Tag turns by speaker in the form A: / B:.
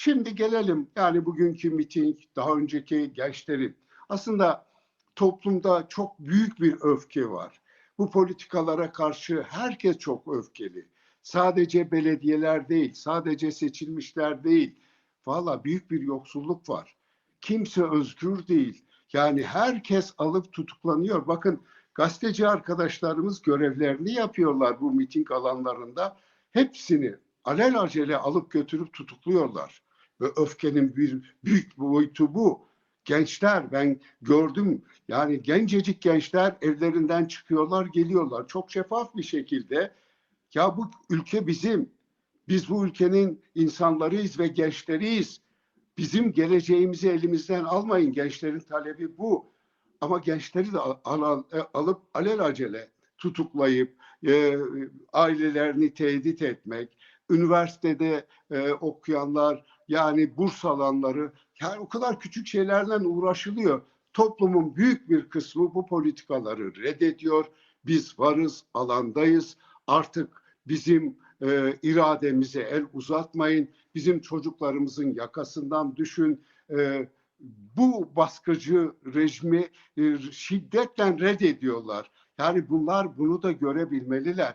A: Şimdi gelelim yani bugünkü miting, daha önceki gençlerin. Aslında toplumda çok büyük bir öfke var. Bu politikalara karşı herkes çok öfkeli. Sadece belediyeler değil, sadece seçilmişler değil. Valla büyük bir yoksulluk var. Kimse özgür değil. Yani herkes alıp tutuklanıyor. Bakın gazeteci arkadaşlarımız görevlerini yapıyorlar bu miting alanlarında. Hepsini alelacele alıp götürüp tutukluyorlar. Ve öfkenin bir büyük boyutu bu. Gençler ben gördüm yani gencecik gençler evlerinden çıkıyorlar geliyorlar çok şeffaf bir şekilde. Ya bu ülke bizim. Biz bu ülkenin insanlarıyız ve gençleriyiz. Bizim geleceğimizi elimizden almayın. Gençlerin talebi bu. Ama gençleri de al- al- alıp alelacele tutuklayıp e, ailelerini tehdit etmek, üniversitede e, okuyanlar yani burs alanları yani o kadar küçük şeylerden uğraşılıyor. Toplumun büyük bir kısmı bu politikaları reddediyor. Biz varız, alandayız. Artık bizim e, irademize el uzatmayın. Bizim çocuklarımızın yakasından düşün. E, bu baskıcı rejimi e, şiddetle reddediyorlar. Yani bunlar bunu da görebilmeliler.